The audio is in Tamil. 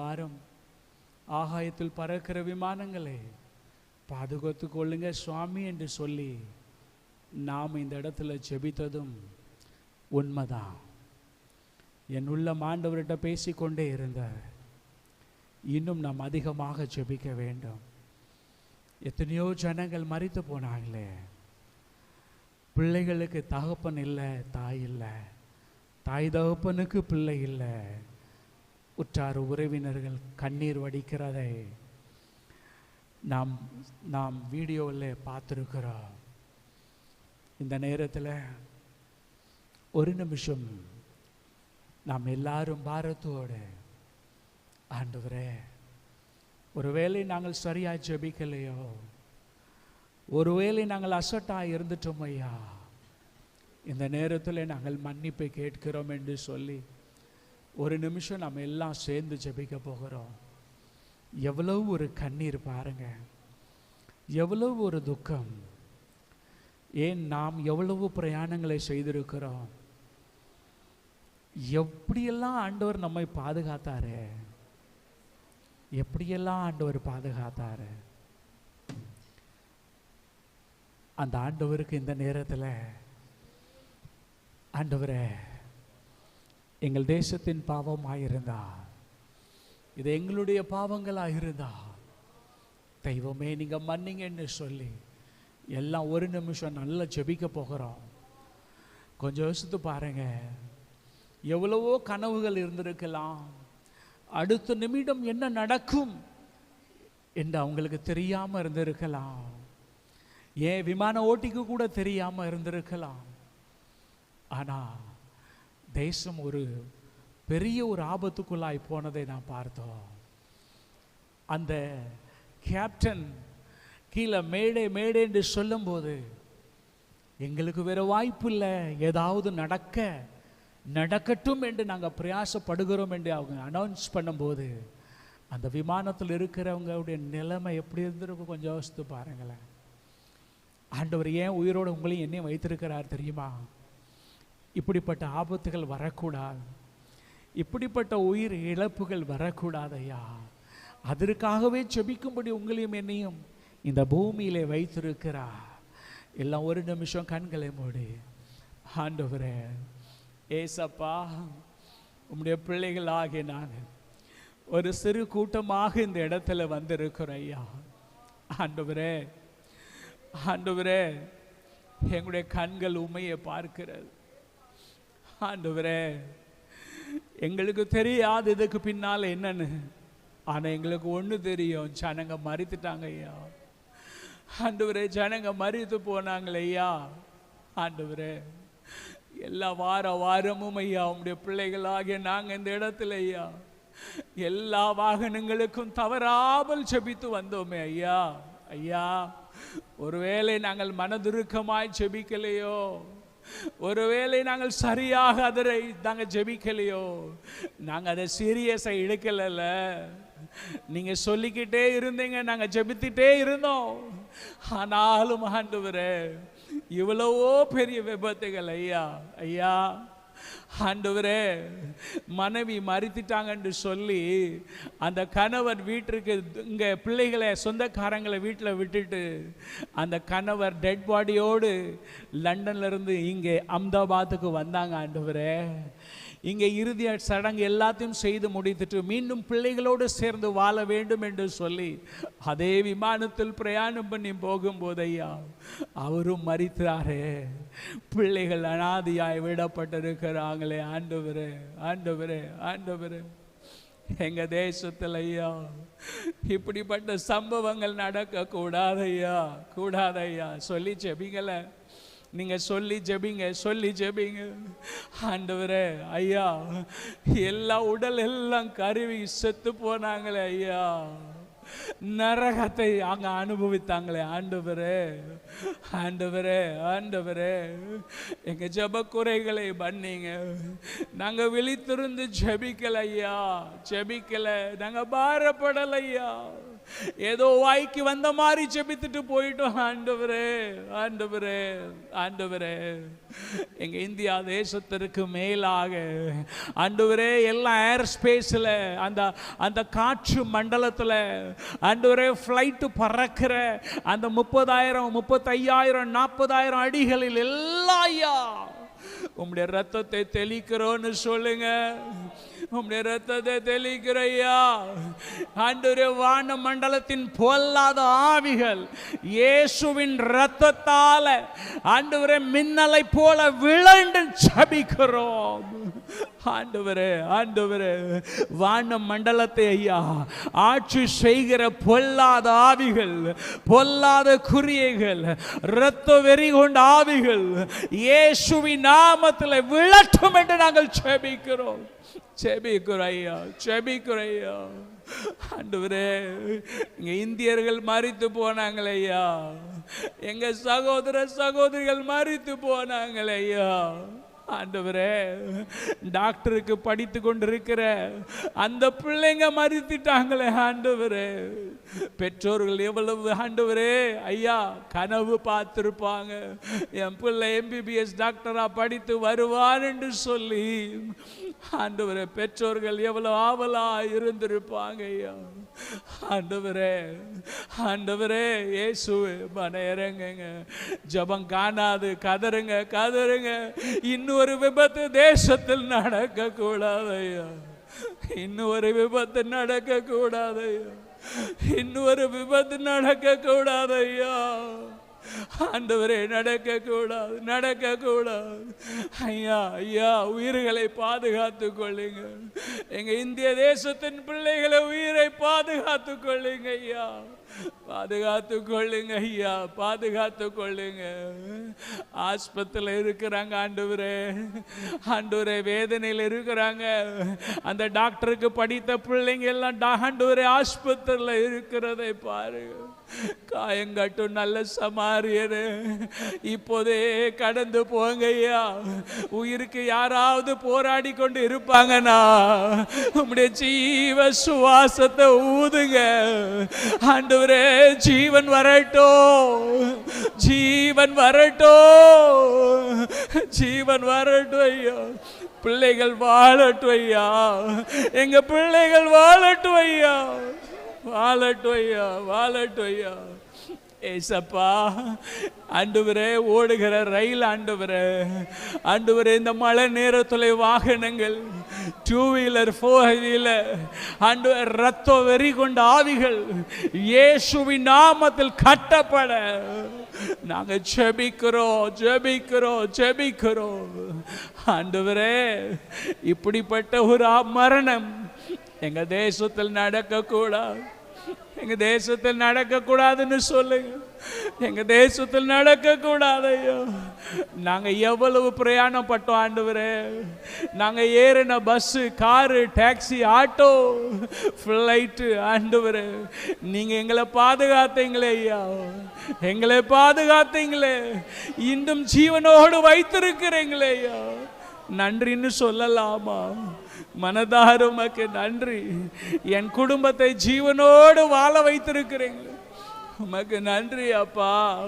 வாரம் ஆகாயத்தில் பறக்கிற விமானங்களே பாதுகாத்து கொள்ளுங்க சுவாமி என்று சொல்லி நாம் இந்த இடத்துல ஜெபித்ததும் உண்மைதான். என் உள்ள மாண்டவர்கிட்ட பேசிக்கொண்டே இருந்தார். இன்னும் நாம் அதிகமாக ஜெபிக்க வேண்டும். எத்தனையோ ஜனங்கள் மறித்து போனாங்களே. பிள்ளைகளுக்கு தகப்பன் இல்லை தாய் இல்லை. தாய் தகப்பனுக்கு பிள்ளை இல்லை. உற்றார் உறவினர்கள் கண்ணீர் வடிக்கிறதை. நாம் நாம் வீடியோவில் பார்த்துருக்கிறோம். இந்த நேரத்தில் ஒரு நிமிஷம் நாம் எல்லாரும் பாரத்தோடு ஆண்டவரே ஒருவேளை நாங்கள் சரியாக ஜெபிக்கலையோ? ஒருவேளை நாங்கள் அசட்டாக இருந்துட்டோம் ஐயா? இந்த நேரத்தில் நாங்கள் மன்னிப்பை கேட்கிறோம் என்று சொல்லி ஒரு நிமிஷம் நம்ம எல்லாம் சேர்ந்து ஜெபிக்க போகிறோம். எவ்வளவு ஒரு கண்ணீர் பாருங்க. எவ்வளவு ஒரு துக்கம். ஏன் நாம் எவ்வளவு பிரயாணங்களை செய்திருக்கிறோம். எப்படியெல்லாம் ஆண்டவர் நம்மை பாதுகாத்தாரு? எப்படியெல்லாம் ஆண்டவர் பாதுகாத்தாரு? அந்த ஆண்டவருக்கு இந்த நேரத்தில் ஆண்டவரே எங்கள் தேசத்தின் பாவமாயிருந்தா இது எங்களுடைய பாவங்களாக இருந்தா தெய்வமே நீங்கள் மன்னிங்கன்னு சொல்லி எல்லாம் ஒரு நிமிஷம் நல்லா ஜெபிக்க போகிறோம். கொஞ்சம் யோசித்து பாருங்க. எவ்வளவோ கனவுகள் இருந்திருக்கலாம். அடுத்த நிமிடம் என்ன நடக்கும் என்று அவங்களுக்கு தெரியாமல் இருந்திருக்கலாம். ஏன் விமான ஓட்டிக்கு கூட தெரியாமல் இருந்திருக்கலாம். ஆனால் தேசம் ஒரு பெரிய ஒரு ஆபத்துக்குள்ளாய் போனதை நான் பார்த்தோம். அந்த கேப்டன் கீழே மேடை மேடே என்று சொல்லும்போது எங்களுக்கு வேற வாய்ப்பு இல்லை. ஏதாவது நடக்க நடக்கட்டும் என்று நாங்கள் பிரயாசப்படுகிறோம் என்று அவங்க அனௌன்ஸ் பண்ணும்போது அந்த விமானத்தில் இருக்கிறவங்களுடைய நிலைமை எப்படி இருந்திருக்கும் கொஞ்சம் யோசித்து பாருங்களேன். ஆண்டவர் ஏன் உயிரோடு உங்களையும் என்னையும் வைத்திருக்கிறார் தெரியுமா? இப்படிப்பட்ட ஆபத்துகள் வரக்கூடாது. இப்படிப்பட்ட உயிர் இழப்புகள் வரக்கூடாதையா? அதற்காகவே செபிக்கும்படி உங்களையும் என்னையும் இந்த பூமியிலே வைத்திருக்கிறா எல்லாம் ஒரு நிமிஷம் கண்களை மூடி. ஆண்டவரே ஏசப்பா உம்முடைய பிள்ளைகள் ஆகிய நாங்கள் ஒரு சிறு கூட்டமாக இந்த இடத்துல வந்திருக்கிறோம் ஐயா ஆண்டவரே ஆண்டவரே எங்களுடைய கண்கள் உண்மையை பார்க்கிறது. ஆண்டவரே எங்களுக்கு தெரியாது இதுக்கு பின்னால் என்னன்னு. ஆனால் எங்களுக்கு ஒன்று தெரியும் ஜனங்க மறித்துட்டாங்க ஐயா. ஆண்டவரே ஜனங்க மறித்து போனாங்களே ஐயா. ஆண்டவரே எல்லா வார வாரமும் ஐயா உங்களுடைய பிள்ளைகளாகிய நாங்கள் இந்த இடத்துல ஐயா. எல்லா வாகனங்களுக்கும் தவறாமல் செபித்து வந்தோமே ஐயா. ஐயா ஒருவேளை நாங்கள் மனதுருக்கமாய் செபிக்கலையோ? ஒருவேளை நாங்கள் சரியாக அதரை நாங்கள் ஜெபிக்கலையோ? நாங்கள் அதை சீரியஸாக இழுக்கலைல்ல. நீங்கள் சொல்லிக்கிட்டே இருந்தீங்க நாங்கள் ஜெபித்துட்டே இருந்தோம். ஆனாலும் ஆண்டவரே இவ்வளவோ பெரிய விபத்துகள் ஐயா ஐயா. ஆண்டவரே மனைவி மறித்துட்டாங்கன்னு சொல்லி அந்த கணவர் வீட்டிற்கு இங்கே பிள்ளைகளை சொந்தக்காரங்களை வீட்டில் விட்டுட்டு அந்த கணவர் டெட் பாடியோடு லண்டன்ல இருந்து இங்கே அம்தாபாத்துக்கு வந்தாங்க ஆண்டவரே. இங்கே இறுதி சடங்கு எல்லாத்தையும் செய்து முடித்துட்டு மீண்டும் பிள்ளைகளோடு சேர்ந்து வாழ வேண்டும் என்று சொல்லி அதே விமானத்தில் பிரயாணம் பண்ணி போகும்போது ஐயா அவரும் மறித்தாரே. பிள்ளைகள் அனாதியாய் விடப்பட்டிருக்கிறாங்களே ஆண்டவரே ஆண்டவரே ஆண்டவரே. எங்கள் தேசத்தில் ஐயா இப்படிப்பட்ட சம்பவங்கள் நடக்க கூடாதையா கூடாதையா சொல்லி செபிங்களை நீங்கள் சொல்லி ஜெபிங்க சொல்லி ஜெபிங்க. ஆண்டவரே ஐயா எல்லா உடல் எல்லாம் கருவி செத்து போனாங்களே ஐயா. நரகத்தை அங்க அனுபவித்தாங்களே ஆண்டவரே ஆண்டவரே ஆண்டவரே. எங்க ஜப குறைகளை பண்ணீங்க. நாங்க விழித்திருந்து ஜபிக்கல ஐயா. ஜபிக்கல நாங்க பாரப்படலையா ஐயா. ஏதோ வாய்க்கு வந்த மாதிரி ஜெபித்துட்டு போயிட்டோம். ஆண்டவரே ஆண்டவரே ஆண்டவரே. எங்க இந்தியா தேசத்திற்கு மேலாக. ஆண்டவரே எல்லாம் ஏர் ஸ்பேஸில் அந்த அந்த காற்று மண்டலத்தில் ஆண்டவரே ஃப்ளைட்டு பறக்கிற அந்த முப்பதாயிரம் முப்பத்தையாயிரம் நாற்பதாயிரம் அடிகளில் எல்லாம் ஐயா உம்முடைய ரத்தத்தை தெளிக்கிறோன்னு சொல்லுங்க. உம்முடைய ரத்தத்தை தெளிக்கிறையா ஆண்டவரே வான மண்டலத்தின் பொல்லாத ஆவிகள் இயேசுவின் ரத்தத்தால ஆண்டவரே மின்னலை போல விளண்டு சபிக்கிறோம். ஆண்டவரே ஆண்டவரே வான மண்டலத்தை ஐயா ஆட்சி செய்கிற பொல்லாத ஆவிகள் பொல்லாத குறியைகள் இரத்த வெறி கொண்ட ஆவிகள் இயேசுவின் நாமத்தில் விளட்டும் என்று நாங்கள் செபிக்கிறோம். செபிக்கிறோம் ஐயா செபிக்கிறோம் ஐயா. ஆண்டவரே இங்க இந்தியர்கள் மறித்து போனாங்களே ஐயா. எங்க சகோதர சகோதரிகள் மறித்து போனாங்களே ஐயா. ஆண்டவரே டாக்டருக்கு படித்து கொண்டிருக்கிற அந்த பிள்ளைங்க மறுத்திட்டாங்களே ஆண்டவரே. பெற்றோர்கள் எவ்வளவு ஆண்டவரே. ஐயா கனவு பார்த்துருப்பாங்க. என் பிள்ளை எம்பிபிஎஸ் டாக்டரா படித்து வருவான் என்று சொல்லி ஆண்டவரே பெற்றோர்கள் எவ்வளோ ஆவலா இருந்திருப்பாங்க ஐயா ஆண்டவரே ஆண்டவரே இயேசுவே மன இறங்குங்க. ஜபம் காணாது கதறுங்க கதறுங்க. இன்னொரு விபத்து தேசத்தில் நடக்கக்கூடாது ஐயா இன்னொரு விபத்து நடக்கக்கூடாது ஐயா இன்னொரு விபத்து நடக்கக்கூடாது ஐயா ஆண்டவரே நடக்க கூடாது நடக்க கூடாது ஐயா ஐயா உயிர்களை பாதுகாத்து கொள்ளுங்க எங்க இந்திய தேசத்தின் பிள்ளைகளை உயிரை பாதுகாத்து கொள்ளுங்க ஐயா. பாதுகாத்து கொள்ளுங்க ஐயா பாதுகாத்து கொள்ளுங்க. ஆஸ்பத்திரியில் இருக்கிறாங்க ஆண்டவரே. ஆண்டவரே வேதனையில் இருக்கிறாங்க. அந்த டாக்டருக்கு படித்த பிள்ளைங்க எல்லாம் ஆண்டவரே ஆஸ்பத்திரியில் இருக்கிறதை பாருங்க. காயங்கட்டும் நல்ல சமாரியரு. இப்போதே கடந்து போங்க ஐயா. உயிருக்கு யாராவது போராடி கொண்டு இருப்பாங்கன்னா உம்முடைய ஜீவ சுவாசத்தை ஊதுங்க. ஆண்டவரே ஜீவன் வரட்டும். ஜீவன் வரட்டோ ஜீவன் வரட்டும் ஐயா. பிள்ளைகள் வாழட்டும் ஐயா. எங்க பிள்ளைகள் வாழட்டும் ஐயா. வாழட்டும் ஐயா வாழட்டும் ஐயா. ஏசப்பா ஆண்டவரே ஓடுகிற ரயில் ஆண்டவரே. ஆண்டவரே இந்த மழை நேரத்துல வாகனங்கள் டூ வீலர் ஃபோர் வீலர் ஆண்டவர் ரத்த வெறி கொண்ட ஆவிகள் இயேசுவின் நாமத்தில் கட்டப்பட நாங்க ஜெபிக்கிறோம் ஜெபிக்கிறோம் ஜெபிக்கிறோம் ஆண்டவரே இப்படிப்பட்ட ஒரு மரணம் எங்க தேசத்தில் நடக்கக்கூடாது எங்க தேசத்தில் நடக்கக்கூடாதுன்னு சொல்லுங்க எங்கள் தேசத்தில் நடக்கக்கூடாது ஐயோ நாங்கள் எவ்வளவு பிரயாணம் பட்டோம் ஆண்டவரே. நாங்கள் ஏறின bus car taxi auto flight ஆண்டவரே. நீங்கள் எங்களை பாதுகாத்தீங்களே ஐயா. எங்களை பாதுகாத்தீங்களே. இன்னும் ஜீவனோடு வைத்திருக்கிறீங்களே ஐயா. நன்றின்னு சொல்லலாமா? மனதாருமக்கு நன்றி. என் குடும்பத்தை ஜீவனோடு வாழ வைத்திருக்கிறீங்களே. உமக்கு நன்றி அப்பா.